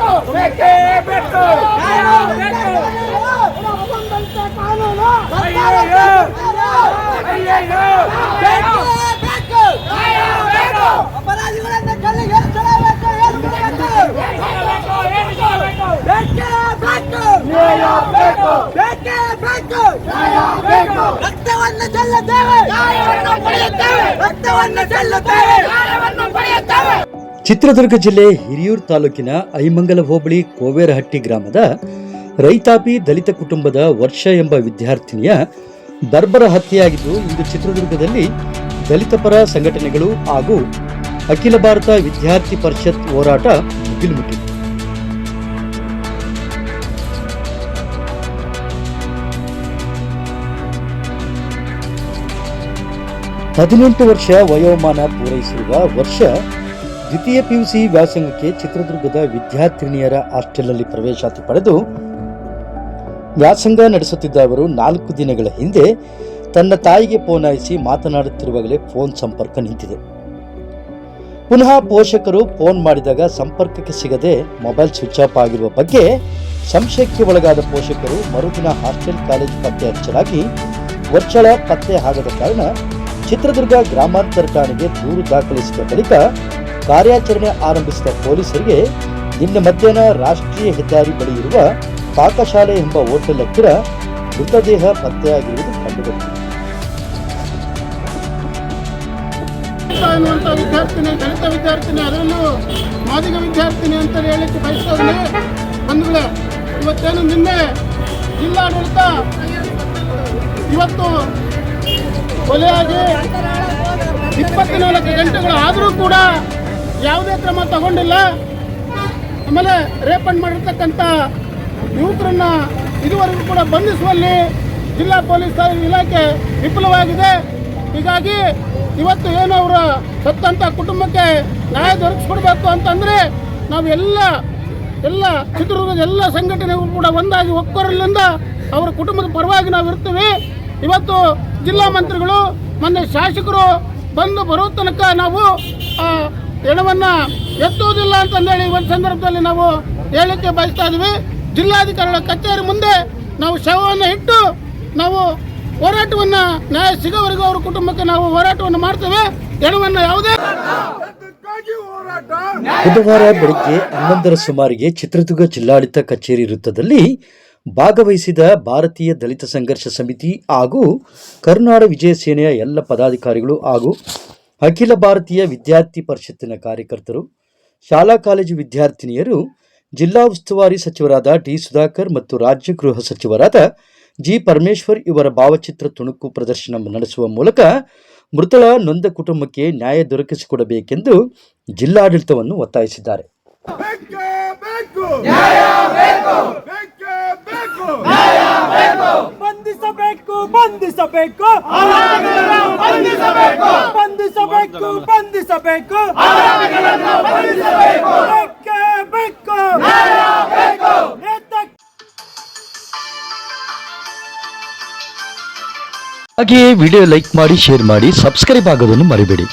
ಬೇಕು ಬೇಕೇ ಬೇಕು ಕಾನೂನು ಅಪರಾಧಿಗಳನ್ನ ಕಲ್ಲಿಗೆ ಸೆಳೆಯಬೇಕು ಏನು ಬೇಕೇ ಬೇಕು ಬೇಕು ರಕ್ತವನ್ನು ಚೆಲ್ಲುತ್ತೇವೆ. ರಕ್ತವನ್ನು ಚೆಲ್ಲುತ್ತೇವೆ. ಪಡೆಯುತ್ತೇವೆ ಚಿತ್ರದುರ್ಗ ಜಿಲ್ಲೆ ಹಿರಿಯೂರು ತಾಲೂಕಿನ ಐಮಂಗಲ ಹೋಬಳಿ ಕೋವೇರಹಟ್ಟಿ ಗ್ರಾಮದ ರೈತಾಪಿ ದಲಿತ ಕುಟುಂಬದ ವರ್ಷ ಎಂಬ ವಿದ್ಯಾರ್ಥಿನಿಯ ಬರ್ಬರ ಹತ್ಯೆಯಾಗಿದ್ದು ಇಂದು ಚಿತ್ರದುರ್ಗದಲ್ಲಿ ದಲಿತ ಪರ ಸಂಘಟನೆಗಳು ಹಾಗೂ ಅಖಿಲ ಭಾರತ ವಿದ್ಯಾರ್ಥಿ ಪರಿಷತ್ ಹೋರಾಟ ಮುಗಿಲುಮುಟ್ಟಿದೆ ಹದಿನೆಂಟು ವರ್ಷ ವಯೋಮಾನ ಪೂರೈಸಿರುವ ವರ್ಷ ದ್ವಿತೀಯ ಪಿಯುಸಿ ವ್ಯಾಸಂಗಕ್ಕೆ ಚಿತ್ರದುರ್ಗದ ವಿದ್ಯಾರ್ಥಿನಿಯರ ಹಾಸ್ಟೆಲ್ನಲ್ಲಿ ಪ್ರವೇಶಾತಿ ಪಡೆದು ವ್ಯಾಸಂಗ ನಡೆಸುತ್ತಿದ್ದ ಅವರು ನಾಲ್ಕು ದಿನಗಳ ಹಿಂದೆ ತನ್ನ ತಾಯಿಗೆ ಫೋನ್ ಹಾಯಿಸಿ ಮಾತನಾಡುತ್ತಿರುವಾಗಲೇ ಫೋನ್ ಸಂಪರ್ಕ ನಿಂತಿದೆ. ಪುನಃ ಪೋಷಕರು ಫೋನ್ ಮಾಡಿದಾಗ ಸಂಪರ್ಕಕ್ಕೆ ಸಿಗದೆ ಮೊಬೈಲ್ ಸ್ವಿಚ್ ಆಫ್ ಆಗಿರುವ ಬಗ್ಗೆ ಸಂಶಯಕ್ಕೆ ಒಳಗಾದ ಪೋಷಕರು ಮರುದಿನ ಹಾಸ್ಟೆಲ್ ಕಾಲೇಜ್ ಪತ್ತೆ ಹಚ್ಚಲಾಗಿ ವರ್ಷಳ ಪತ್ತೆ ಆಗದ ಕಾರಣ ಚಿತ್ರದುರ್ಗ ಗ್ರಾಮಾಂತರ ಠಾಣೆಗೆ ದೂರು ದಾಖಲಿಸಿದ ಬಳಿಕ ಕಾರ್ಯಾಚರಣೆ ಆರಂಭಿಸಿದ ಪೊಲೀಸರಿಗೆ ನಿನ್ನೆ ಮಧ್ಯಾಹ್ನ ರಾಷ್ಟ್ರೀಯ ಹೆದ್ದಾರಿ ಬಳಿ ಇರುವ ಪಾಕಶಾಲೆ ಎಂಬ ಹೋಟೆಲ್ ಹತ್ತಿರ ಮೃತದೇಹ ಪತ್ತೆಯಾಗಿರುವುದು ಕಂಡುಬಂದಿದೆ. ಅನ್ನುವಂಥ ವಿದ್ಯಾರ್ಥಿನಿ ದಲಿತ ವಿದ್ಯಾರ್ಥಿನಿ, ಅದರಲ್ಲೂ ಮಾದಿಗ ವಿದ್ಯಾರ್ಥಿನಿ ಅಂತ ಹೇಳಲಿಕ್ಕೆ ಬಯಸ್ತಾ ಇದ್ದೀನಿ ಬಂಧುಗಳೇ, ಇವತ್ತೇನು ನಿನ್ನೆ ಜಿಲ್ಲಾಡಳಿತ ಇವತ್ತು ಕೊಲೆಯಾಗಿ ಇಪ್ಪತ್ನಾಲ್ಕು ಗಂಟೆಗಳು ಆದರೂ ಕೂಡ ಯಾವುದೇ ಕ್ರಮ ತಗೊಂಡಿಲ್ಲ. ಆಮೇಲೆ ರೇಪಂಡ್ ಮಾಡಿರ್ತಕ್ಕಂಥ ಯುವಕರನ್ನ ಇದುವರೆಗೂ ಕೂಡ ಬಂಧಿಸುವಲ್ಲಿ ಜಿಲ್ಲಾ ಪೊಲೀಸ್ ಇಲಾಖೆ ವಿಫಲವಾಗಿದೆ. ಹೀಗಾಗಿ ಇವತ್ತು ಏನು ಅವರ ಸತ್ತಂಥ ಕುಟುಂಬಕ್ಕೆ ನ್ಯಾಯ ದೊರಕಿಸ್ಕೊಡ್ಬೇಕು ಅಂತಂದ್ರೆ ನಾವು ಎಲ್ಲ ಎಲ್ಲ ಚಿತ್ರದುರ್ಗದ ಎಲ್ಲ ಸಂಘಟನೆಗಳು ಕೂಡ ಒಂದಾಗಿ ಒಕ್ಕೊರಲಿಂದ ಅವರ ಕುಟುಂಬದ ಪರವಾಗಿ ನಾವು ಇರ್ತೀವಿ. ಇವತ್ತು ಜಿಲ್ಲಾ ಮಂತ್ರಿಗಳು, ಮೊನ್ನೆ ಶಾಸಕರು ಬಂದು ಬರೋ ತನಕ ನಾವು ಹೆಣವನ್ನ ಎತ್ತುವುದಿಲ್ಲ ಅಂತಂದೇಳಿ ಒಂದು ಸಂದರ್ಭದಲ್ಲಿ ನಾವು ಹೇಳಲಿಕ್ಕೆ ಬಯಸ್ತಾ ಇದ್ವಿ. ಜಿಲ್ಲಾಧಿಕಾರಿಗಳ ಕಚೇರಿ ಮುಂದೆ ನಾವು ಶವವನ್ನು ಇಟ್ಟು ನಾವು ಹೋರಾಟವನ್ನ ನ್ಯಾಯ ಸಿಗೋವರೆಗೂ ಅವ್ರ ಕುಟುಂಬಕ್ಕೆ ನಾವು ಹೋರಾಟವನ್ನು ಮಾಡ್ತೇವೆ. ಹೆಣವನ್ನ ಯಾವುದೇ ಬುಧವಾರ ಬೆಳಗ್ಗೆ ಹನ್ನೊಂದರ ಸುಮಾರಿಗೆ ಚಿತ್ರದುರ್ಗ ಜಿಲ್ಲಾಡಳಿತ ಕಚೇರಿ ವೃತ್ತದಲ್ಲಿ ಭಾಗವಹಿಸಿದ ಭಾರತೀಯ ದಲಿತ ಸಂಘರ್ಷ ಸಮಿತಿ ಹಾಗೂ ಕರುನಾಡ ವಿಜಯ ಸೇನೆಯ ಎಲ್ಲ ಪದಾಧಿಕಾರಿಗಳು ಹಾಗೂ ಅಖಿಲ ಭಾರತೀಯ ವಿದ್ಯಾರ್ಥಿ ಪರಿಷತ್ತಿನ ಕಾರ್ಯಕರ್ತರು ಶಾಲಾ ಕಾಲೇಜು ವಿದ್ಯಾರ್ಥಿನಿಯರು ಜಿಲ್ಲಾ ಉಸ್ತುವಾರಿ ಸಚಿವರಾದ ಟಿ ಸುಧಾಕರ್ ಮತ್ತು ರಾಜ್ಯ ಗೃಹ ಸಚಿವರಾದ ಜಿ ಪರಮೇಶ್ವರ್ ಇವರ ಭಾವಚಿತ್ರ ತುಣುಕು ಪ್ರದರ್ಶನ ನಡೆಸುವ ಮೂಲಕ ಮೃತಳ ನೊಂದ ಕುಟುಂಬಕ್ಕೆ ನ್ಯಾಯ ದೊರಕಿಸಿಕೊಡಬೇಕೆಂದು ಜಿಲ್ಲಾಡಳಿತವನ್ನು ಒತ್ತಾಯಿಸಿದ್ದಾರೆ. ಬಂಧಿಸಬೇಕು ಬೇಕು. ನ್ಯಾಯ ಬೇಕು ಬೇಕೇ. ಬೇಕು ನ್ಯಾಯ ಬೇಕು ಬಂಧಿಸಬೇಕು ಬಂಧಿಸಬೇಕು. ಬಂಧಿಸಬೇಕು ಬಂಧಿಸಬೇಕು. ಬಂಧಿಸಬೇಕು ಬಂಧಿಸಬೇಕು. ಬೇಕೇ ಬೇಕು ನ್ಯಾಯ ಬೇಕು ನೇತ ಹಾಗೆಯೇ ವಿಡಿಯೋ ಲೈಕ್ ಮಾಡಿ ಶೇರ್ ಮಾಡಿ ಸಬ್ಸ್ಕ್ರೈಬ್ ಆಗೋದನ್ನು ಮರಿಬೇಡಿ.